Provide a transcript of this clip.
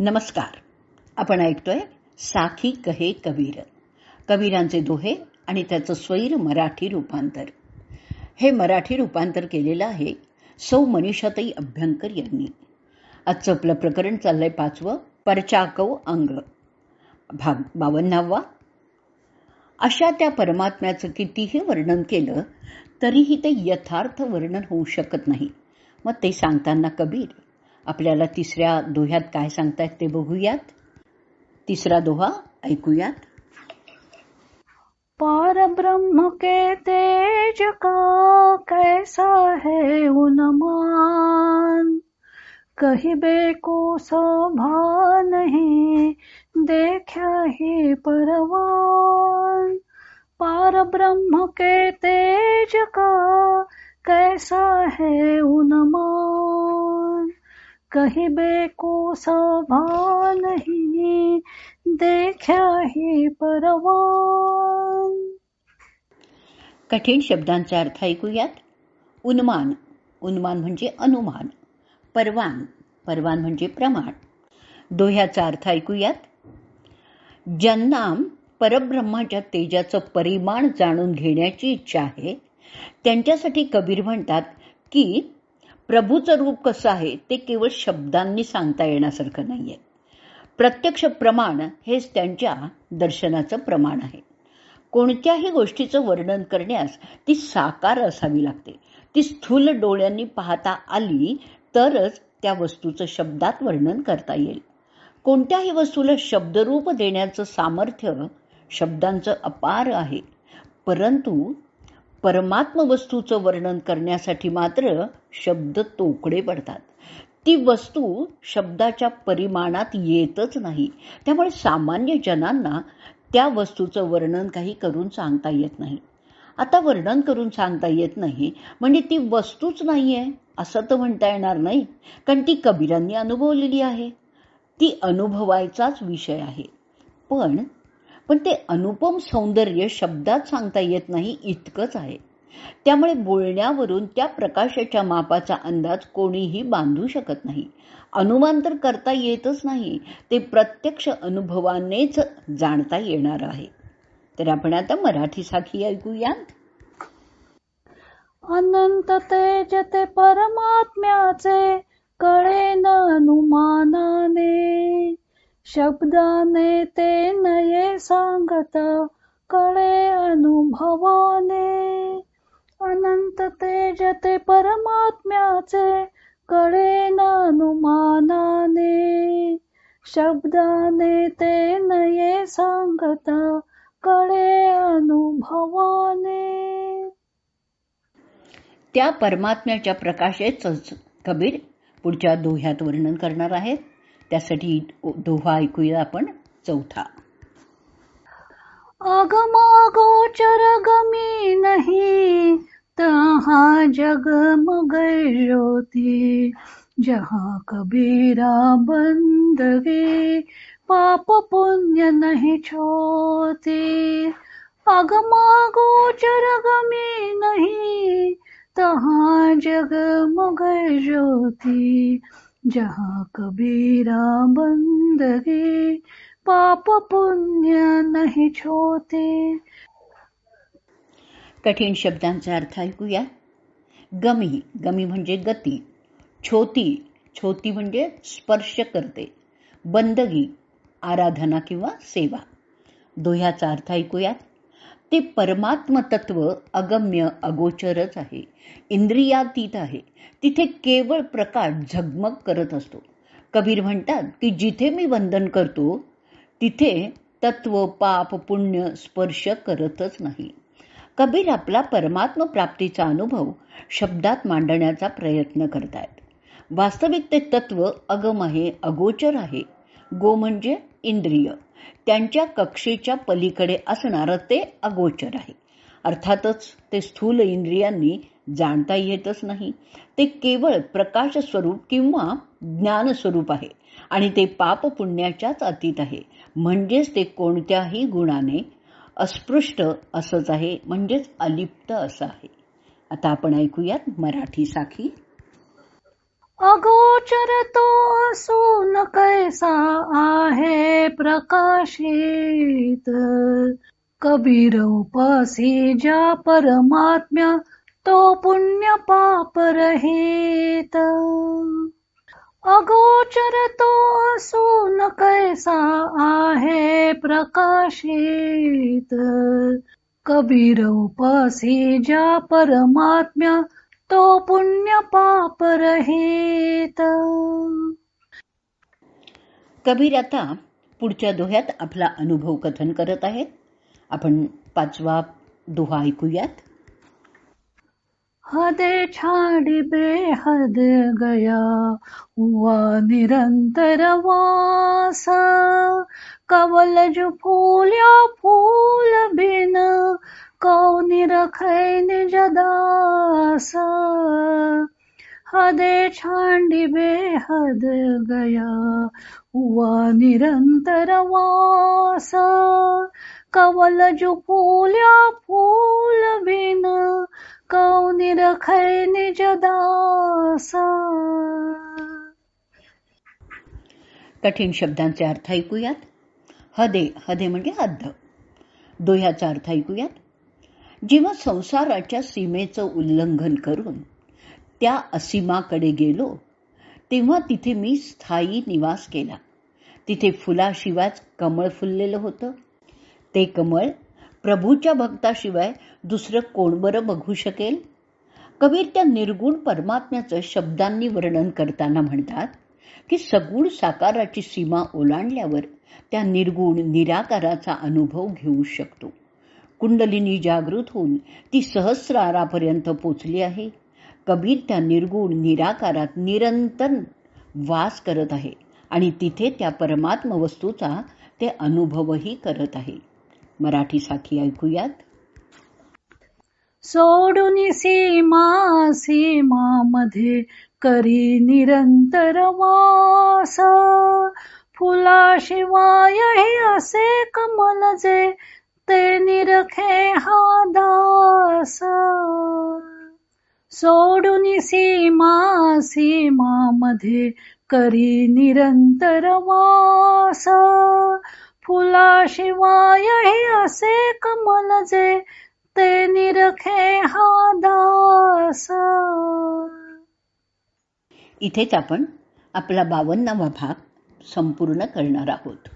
नमस्कार. आपण ऐकतोय साखी कहे कबीर. कबीरांचे दोहे आणि त्याचं स्वैर मराठी रूपांतर. हे मराठी रूपांतर केलेलं आहे सौ मनीषाताई अभ्यंकर यांनी. आजचं आपलं प्रकरण चाललंय पाचवं परचाकव अंग. भाग बावन्नावा. अशा त्या परमात्म्याचं कितीही वर्णन केलं तरीही ते यथार्थ वर्णन होऊ शकत नाही. मग ते सांगताना कबीर आपल्याला तिसऱ्या दोह्यात काय सांगतायत ते बघूयात. तिसरा दोहा, ऐकूयात. पार ब्रह्म के तेज का कैसा है उन्मान? कहिबे को शोभा नहीं, देखा ही परवान। पार ब्रह्म के तेज का कैसा है उन्मान? कहिबे को शोभा देख्या ही परवान। कठीण शब्दांचा अर्थ ऐकूयात. उन्मान. उन्मान म्हणजे अनुमान. परवान. परवान म्हणजे प्रमाण. दोह्याचा अर्थ ऐकूयात. ज्यांना परब्रह्माच्या तेजाचं परिमाण जाणून घेण्याची इच्छा आहे. त्यांच्यासाठी कबीर म्हणतात की प्रभूचं रूप कसं आहे ते केवळ शब्दांनी सांगता येण्यासारखं नाही आहे प्रत्यक्ष प्रमाण हेच त्यांच्या दर्शनाचं प्रमाण आहे. कोणत्याही गोष्टीचं वर्णन करण्यास ती साकार असावी लागते. ती स्थूल डोळ्यांनी पाहता आली तरच त्या वस्तूचं शब्दात वर्णन करता येईल. कोणत्याही वस्तूला शब्दरूप देण्याचं सामर्थ्य शब्दांचं अपार आहे परंतु परमात्म वस्तूचं वर्णन करण्यासाठी मात्र शब्द तोकडे पडतात. ती वस्तू शब्दाच्या परिमाणात येतच नाही. त्यामुळे सामान्य जनांना त्या वस्तूचं वर्णन काही करून सांगता येत नाही. आता वर्णन करून सांगता येत नाही म्हणजे ती वस्तूच नाही आहे असं तर म्हणता येणार नाही कारण ती कबीरांनी अनुभवलेली आहे. ती अनुभवायचाच विषय आहे. पण पण ते अनुपम सौंदर्य शब्दात सांगता येत नाही इतकंच आहे. त्यामुळे बोलण्यावरून त्या प्रकाशाच्या मापाचा अंदाज कोणीही बांधू शकत नाही. अनुमान तर करता येतच नाही ते प्रत्यक्ष अनुभवानेच जाणता येणार आहे. तर आपण आता मराठी साखी ऐकूयात. अनंत तेज ते परमात्म्याचे कळे न शब्दाने ते नये सांगत कळे अनुभवाने अनंत तेज ते परमात्म्याचे कळे नानुमानाने अनुमानाने शब्दाने ते नये सांगत कळे अनुभवाने त्या परमात्म्याच्या प्रकाशेच कबीर पुढच्या दोह्यात वर्णन करणार आहेत. त्यासाठी दोहा ऐकूया आपण चौथा. अगमागोचर गमी नाही तहा जग ज्योती जहा जहाँ कबीरा बंदगी पाप पुण्य नहीं छोती. अगमा गमी नहीं तहा जग ज्योती जहाँ कबीरा बंदगी पाप पुण्य नाही छोते। कठीण शब्दांचा अर्थ ऐकूया. गमी गमी म्हणजे गती. छोती छोती म्हणजे स्पर्श करते. बंदगी आराधना किंवा सेवा. दोह्याचा अर्थ ऐकूयात. ते परमात्मतत्व अगम्य अगोचरच आहे. इंद्रियातीत आहे. तिथे केवळ प्रकाश झगमग करत असतो. कबीर म्हणतात की जिथे मी वंदन करतो तिथे तत्व पाप पुण्य स्पर्श करतच नाही. कबीर आपला परमात्म प्राप्तीचा अनुभव शब्दात मांडण्याचा प्रयत्न करतायत. वास्तविक ते तत्व अगम आहे अगोचर आहे. गो म्हणजे इंद्रिय. त्यांच्या कक्षेच्या पलीकडे असणारं ते अगोचर आहे. अर्थातच ते स्थूल इंद्रियांनी जाणता येतच नाही. ते केवळ प्रकाश स्वरूप किंवा ज्ञान स्वरूप आहे आणि ते पाप पुण्याच्याच अतीत आहे. म्हणजेच ते कोणत्याही गुणाने अस्पृष्ट असंच आहे म्हणजेच अलिप्त असं आहे. आता आपण ऐकूयात मराठी साखी अगोचर तो असून कैसा आहे प्रकाशित. कबीर उपासी ज्या परमात्म्या तो पुण्य पाप रहित. अगोचर तो असून कैसा आहे प्रकाशित. कबीर उपासी ज्या परमात्म्या तो पुण्य पाप रहित. कबीर आता पुढच्या दोह्यात आपला अनुभव कथन करत आहेत. आपण पाचवा दोहा ऐकूयात. हदे छाड़ी बेहद गया हुआ निरंतर वास. कवल जो फूल्या फूल बिन कौनि रखे निज दास हदे छांडी बेहद गया हुआ निरंतर वास। कवल जो फूल्या फूल बिन कौनि रखे निज दास कठीण शब्दांचे अर्थ ऐकूयात? हदे हदे म्हणजे हद्द. दोह्याचा अर्थ ऐकूयात? जेव्हा संसाराच्या सीमेचं उल्लंघन करून त्या असीमाकडे गेलो तेव्हा तिथे मी स्थायी निवास केला. तिथे फुलाशिवायच कमळ फुललेलं होतं. ते कमळ प्रभूच्या भक्ताशिवाय दुसरं कोण बरं बघू शकेल? कबीर त्या निर्गुण परमात्म्याचं शब्दांनी वर्णन करताना म्हणतात की सगुण साकाराची सीमा ओलांडल्यावर त्या निर्गुण निराकाराचा अनुभव घेऊ शकतो. कुंडलिनी जागृत होऊन ती सहस्रारापर्यंत पोचली आहे. कबीर त्या निर्गुण निराकारात निरंतर वास करत आहे आणि तिथे त्या परमात्म वस्तूचा ते अनुभवही करत आहे. मराठी साखी ऐकूयात. सोडून सीमा सीमा मध्ये करी निरंतर वास. फुलाशिवाय हे असे कमल जे ते सोडून सीमा सीमा मध्ये करी निरंतर वास. फुलाशिवाय हे असे कमल जे ते निरखे हा दास. इथेच आपण आपला बावन्नावा भाग संपूर्ण करणार आहोत.